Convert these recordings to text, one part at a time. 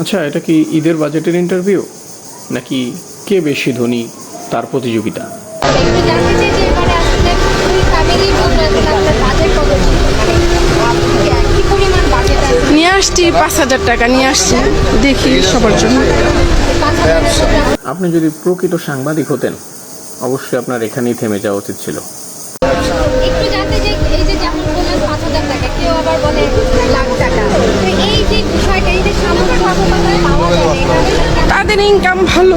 আচ্ছা এটা কি ঈদের বাজেটের ইন্টারভিউ নাকি কে বেশি ধনী তার প্রতিযোগিতা? নিয়ে আসছি পাঁচ হাজার টাকা নিয়ে আসছি দেখি সবার জন্য। আপনি যদি প্রকৃত সাংবাদিক হতেন অবশ্যই আপনার এখানেই থেমে যাওয়া উচিত ছিল। আসলে তাদের ইনকাম ভালো।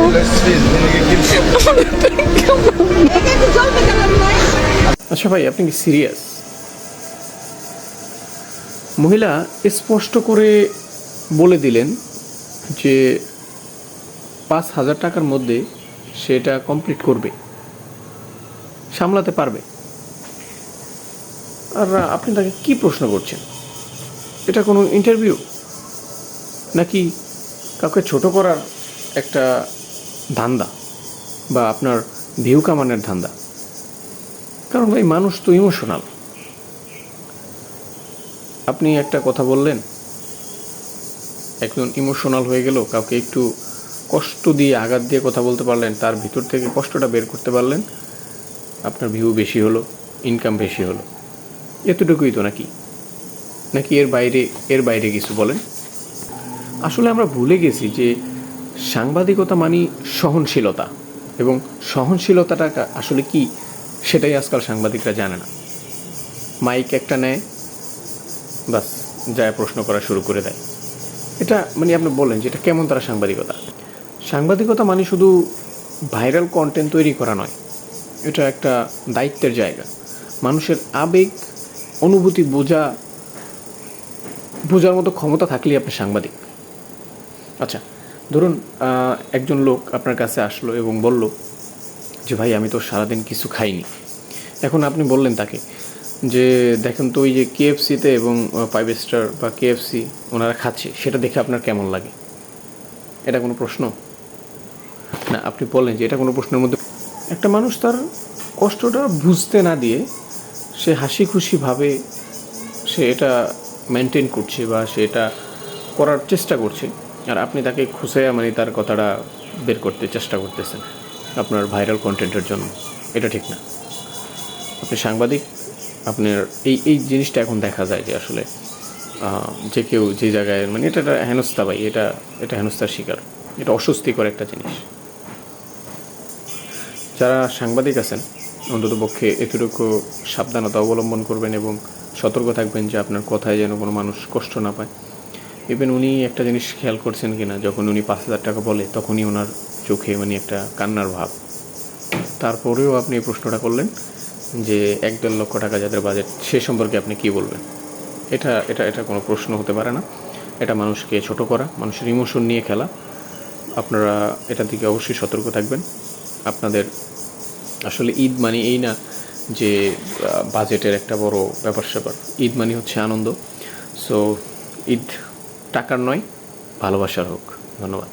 আচ্ছা ভাই, আপনি কি সিরিয়াস মহিলা স্পষ্ট করে বলে দিলেন যে পাঁচ হাজার টাকার মধ্যে সেটা কমপ্লিট করবে, সামলাতে পারবে। আর আপনি তাকে কি প্রশ্ন করছেন? এটা কোনো ইন্টারভিউ নাকি কাউকে ছোট করার একটা ধান্দা বা আপনার ভিউ কামানের ধান্দা। কারণ ভাই, মানুষ তো ইমোশনাল আপনি একটা কথা বললেন, একজন ইমোশনাল হয়ে গেল, কাউকে একটু কষ্ট দিয়ে আঘাত দিয়ে কথা বলতে পারলেন, তার ভিতর থেকে কষ্টটা বের করতে পারলেন, আপনার ভিউ বেশি হলো ইনকাম বেশি হলো। এতটুকুই তো নাকি? নাকি এর বাইরে এর বাইরে কিছু বলেন? আসলে আমরা ভুলে গেছি যে সাংবাদিকতা মানি সহনশীলতা। এবং সহনশীলতাটা আসলে কি, সেটাই আজকাল সাংবাদিকরা জানে না। মাইক একটা নেয়, বাস, যায় প্রশ্ন করা শুরু করে দেয়। এটা মানে আপনি বলেন যে এটা কেমন তারা সাংবাদিকতা? সাংবাদিকতা মানে শুধু ভাইরাল কন্টেন্ট তৈরি করা নয়, এটা একটা দায়িত্বের জায়গা। মানুষের আবেগ, অনুভূতি বোঝা, বোঝার মতো ক্ষমতা থাকলেই আপনি সাংবাদিক। আচ্ছা ধরুন একজন লোক আপনার কাছে আসলো এবং বলল যে, ভাই, আমি তো সারাদিন কিছু খাইনি। এখন আপনি বললেন তাকে যে, দেখেন তো ওই যে কেএফসিতে এবং ফাইভ স্টার বা কেএফসি ওনারা খাচ্ছে, সেটা দেখে আপনার কেমন লাগে? এটা কোনো প্রশ্ন? না, আপনি বললেন যে, এটা কোনো প্রশ্নের মধ্যে একটা মানুষ তার কষ্টটা বুঝতে না দিয়ে সে হাসি খুশিভাবে সে এটা মেনটেন করছে বা সে এটা করার চেষ্টা করছে। আর আপনি তাকে খুঁজে মানে তার কথাটা বের করতে চেষ্টা করতেছেন আপনার ভাইরাল কন্টেন্টের জন্য। এটা ঠিক না। আপনি সাংবাদিক, আপনার এই এই জিনিসটা এখন দেখা যায় যে আসলে যে কেউ যে জায়গায় মানে এটা একটা হেনস্থা ভাই, এটা এটা হেনস্থার শিকার। এটা অস্বস্তিকর একটা জিনিস। যারা সাংবাদিক আছেন, অন্তত পক্ষে এতটুকু সাবধানতা অবলম্বন করবেন এবং সতর্ক থাকবেন যে আপনার কথায় যেন কোনো মানুষ কষ্ট না পায়। ইভেন উনি একটা জিনিস খেয়াল করছেন কিনা, যখন উনি পাঁচ হাজার টাকা বলে, তখনই ওনার চোখে মানে একটা কান্নার ভাব। তারপরেও আপনি এই প্রশ্নটা করলেন যে এক দেড় লক্ষ টাকা যাদের বাজেট সে সম্পর্কে আপনি কি বলবেন? এটা এটা এটা কোনো প্রশ্ন হতে পারে না। এটা মানুষকে ছোট করা, মানুষের ইমোশন নিয়ে খেলা। আপনারা এটা দিকে অবশ্যই সতর্ক থাকবেন। আপনাদের আসলে ঈদ মানে এই না যে বাজেটের একটা বড় ব্যাপার স্যাপার ঈদ মানে হচ্ছে আনন্দ। সো ঈদ টাকার নয় ভালোবাসার হোক। ধন্যবাদ।